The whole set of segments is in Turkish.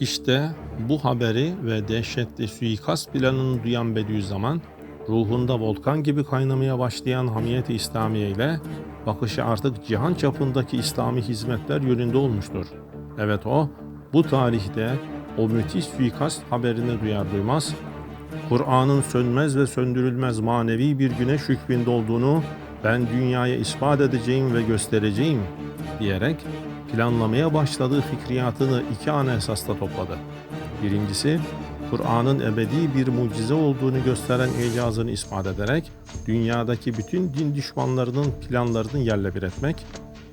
İşte bu haberi ve dehşetli suikast planını duyan Bediüzzaman, ruhunda volkan gibi kaynamaya başlayan hamiyet-i İslamiye ile bakışı artık cihan çapındaki İslami hizmetler yönünde olmuştur. Evet o, bu tarihte o müthiş suikast haberini duyar duymaz, Kur'an'ın sönmez ve söndürülmez manevi bir güneş hükmünde olduğunu ben dünyaya ispat edeceğim ve göstereceğim diyerek planlamaya başladığı fikriyatını iki ana esasla topladı. Birincisi, Kur'an'ın ebedi bir mucize olduğunu gösteren icazını ispat ederek dünyadaki bütün din düşmanlarının planlarını yerle bir etmek.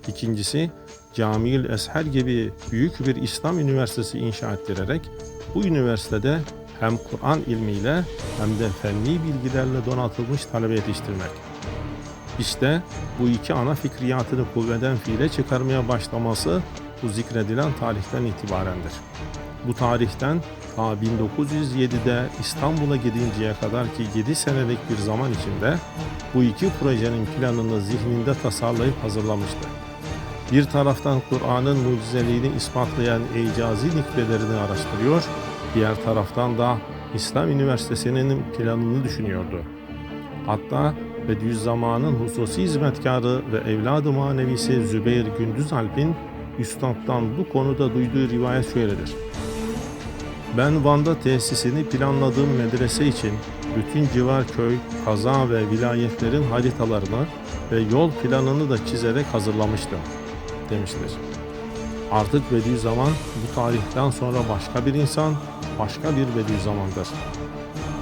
İkincisi, Camiül Esher gibi büyük bir İslam üniversitesi inşa ettirerek bu üniversitede hem Kur'an ilmiyle hem de fenni bilgilerle donatılmış talebe yetiştirmek. İşte bu iki ana fikriyatını kuvveden fiile çıkarmaya başlaması bu zikredilen tarihten itibarendir. Bu tarihten ta 1907'de İstanbul'a gidinceye kadar ki 7 senelik bir zaman içinde bu iki projenin planını zihninde tasarlayıp hazırlamıştı. Bir taraftan Kur'an'ın mucizeliğini ispatlayan icazi nüktelerini araştırıyor, diğer taraftan da İslam Üniversitesi'nin planını düşünüyordu. Hatta Bediüzzaman'ın hususi hizmetkarı ve evladı manevisi Zübeyir Gündüz Alp'in Üstad'dan bu konuda duyduğu rivayet şöyledir. Ben Van'da tesisini planladığım medrese için bütün civar köy, kaza ve vilayetlerin haritalarını ve yol planını da çizerek hazırlamıştım demiştir. Artık Bediüzzaman bu tarihten sonra başka bir insan, başka bir Bediüzzaman'dır.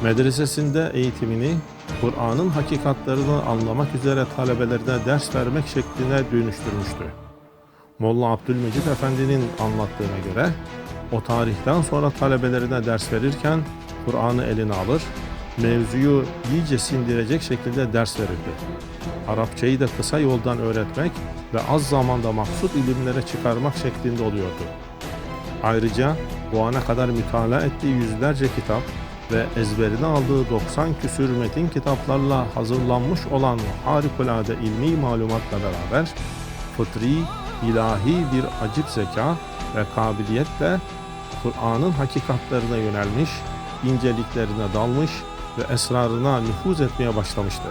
Medresesinde eğitimini Kur'an'ın hakikatlerini anlamak üzere talebelerine ders vermek şekline dönüştürmüştü. Molla Abdülmecid Efendi'nin anlattığına göre o tarihten sonra talebelerine ders verirken Kur'an'ı eline alır, mevzuyu iyice sindirecek şekilde ders verirdi. Arapçayı da kısa yoldan öğretmek ve az zamanda maksut ilimlere çıkarmak şeklinde oluyordu. Ayrıca bu ana kadar mütalaa ettiği yüzlerce kitap ve ezberine aldığı 90 küsür metin kitaplarla hazırlanmış olan harikulade ilmi malumatla beraber fıtri, ilahi bir acip zeka ve kabiliyetle Kur'an'ın hakikatlerine yönelmiş, inceliklerine dalmış ve esrarına nüfuz etmeye başlamıştı.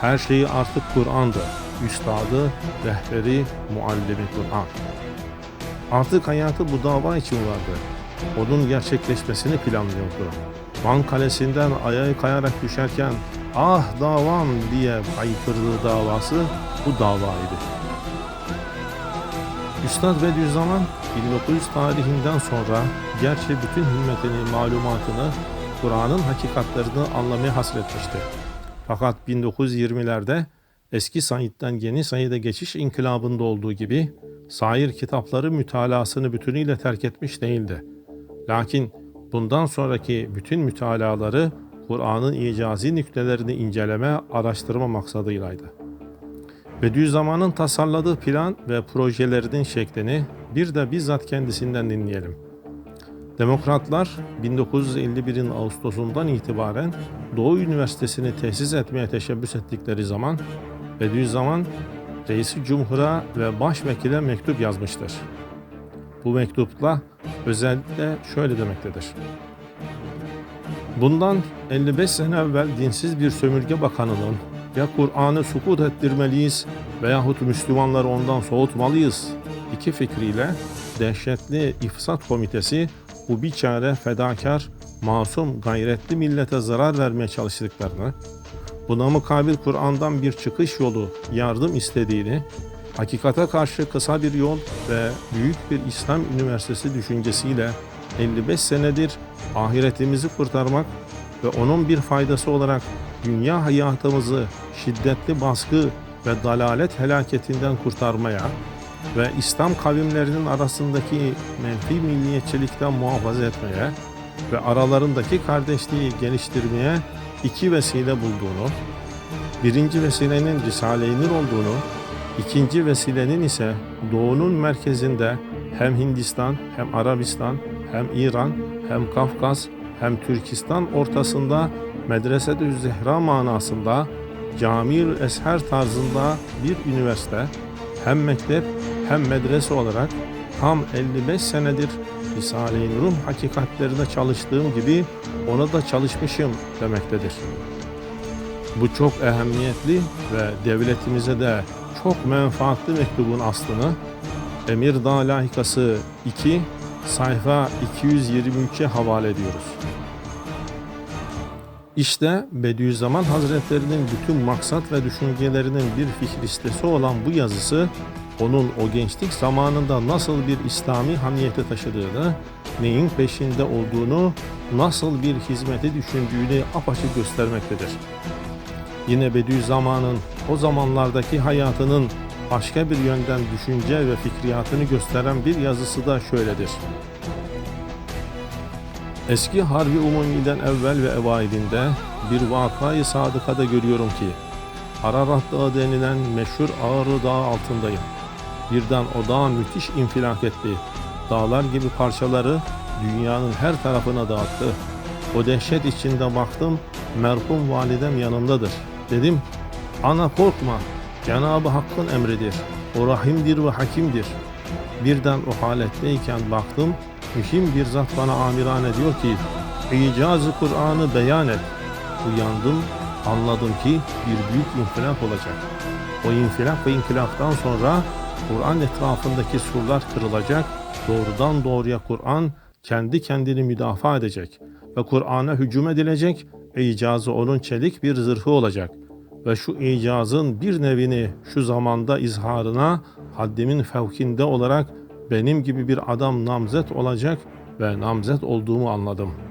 Her şeyi artık Kur'an'dı, üstadı, rehberi, muallimi Kur'an. Artık hayatı bu dava için vardı. Onun gerçekleşmesini planlıyordu. Van Kalesi'nden ayağı kayarak düşerken ah davam diye haykırdığı davası bu davaydı. Üstad Bediüzzaman 1900 tarihinden sonra gerçi bütün himmetini, malumatını, Kur'an'ın hakikatlerini anlamaya hasretmişti. Fakat 1920'lerde eski Said'den yeni Said'e geçiş inkılabında olduğu gibi sair kitapları mütalasını bütünüyle terk etmiş değildi. Lakin bundan sonraki bütün mütalaları Kur'an'ın icazi nüktelerini inceleme, araştırma maksadıylaydı. Bediüzzaman'ın tasarladığı plan ve projelerinin şeklini bir de bizzat kendisinden dinleyelim. Demokratlar 1951'in Ağustos'undan itibaren Doğu Üniversitesi'ni tesis etmeye teşebbüs ettikleri zaman Bediüzzaman Reisi Cumhur'a ve Başvekile mektup yazmıştır. Bu mektupla özellikle şöyle demektedir. Bundan 55 sene evvel dinsiz bir sömürge bakanının ya Kur'an'ı sukut ettirmeliyiz veyahut Müslümanları ondan soğutmalıyız iki fikriyle dehşetli ifsat komitesi bu biçare fedakar, masum, gayretli millete zarar vermeye çalıştıklarını, buna mukabil Kur'an'dan bir çıkış yolu, yardım istediğini, hakikate karşı kısa bir yol ve büyük bir İslam üniversitesi düşüncesiyle 55 senedir ahiretimizi kurtarmak ve onun bir faydası olarak dünya hayatımızı şiddetli baskı ve dalalet helaketinden kurtarmaya ve İslam kavimlerinin arasındaki menfi milliyetçilikten muhafaza etmeye ve aralarındaki kardeşliği geliştirmeye iki vesile bulduğunu, birinci vesilenin Risale-i Nur olduğunu, ikinci vesilenin ise doğunun merkezinde hem Hindistan hem Arabistan hem İran hem Kafkas hem Türkistan ortasında Medrese-i Zehra manasında Camiül Esher tarzında bir üniversite hem mektep hem medrese olarak tam 55 senedir Risale-i Nur'un hakikatlerine çalıştığım gibi ona da çalışmışım demektedir. Bu çok ehemmiyetli ve devletimize de çok menfaatli mektubun aslını Emir Dağ Lahikası 2 sayfa 223'e havale ediyoruz. İşte Bediüzzaman Hazretlerinin bütün maksat ve düşüncelerinin bir fikir listesi olan bu yazısı onun o gençlik zamanında nasıl bir İslami hamiyete taşıdığını, neyin peşinde olduğunu, nasıl bir hizmeti düşündüğünü apaçık göstermektedir. Yine Bediüzzaman'ın o zamanlardaki hayatının başka bir yönden düşünce ve fikriyatını gösteren bir yazısı da şöyledir. Eski Harbi Umumi'den evvel ve evailinde bir vakayı sadıkada görüyorum ki Ararat Dağı denilen meşhur Ağrı Dağı altındayım. Birden o dağ müthiş infilak etti. Dağlar gibi parçaları dünyanın her tarafına dağıttı. O dehşet içinde baktım merhum validem yanımdadır. Dedim ana korkma Cenab-ı Hakk'ın emridir. O rahimdir ve hakimdir. Birden o haletteyken baktım mühim bir zat bana amirane diyor ki İcazı Kur'an'ı beyan et. Uyandım anladım ki bir büyük infilak olacak. O infilak ve inkılaptan sonra Kur'an etrafındaki surlar kırılacak. Doğrudan doğruya Kur'an kendi kendini müdafaa edecek ve Kur'an'a hücum edilecek. İcazı onun çelik bir zırhı olacak ve şu icazın bir nevini şu zamanda izharına haddimin fevkinde olarak benim gibi bir adam namzet olacak ve namzet olduğumu anladım.''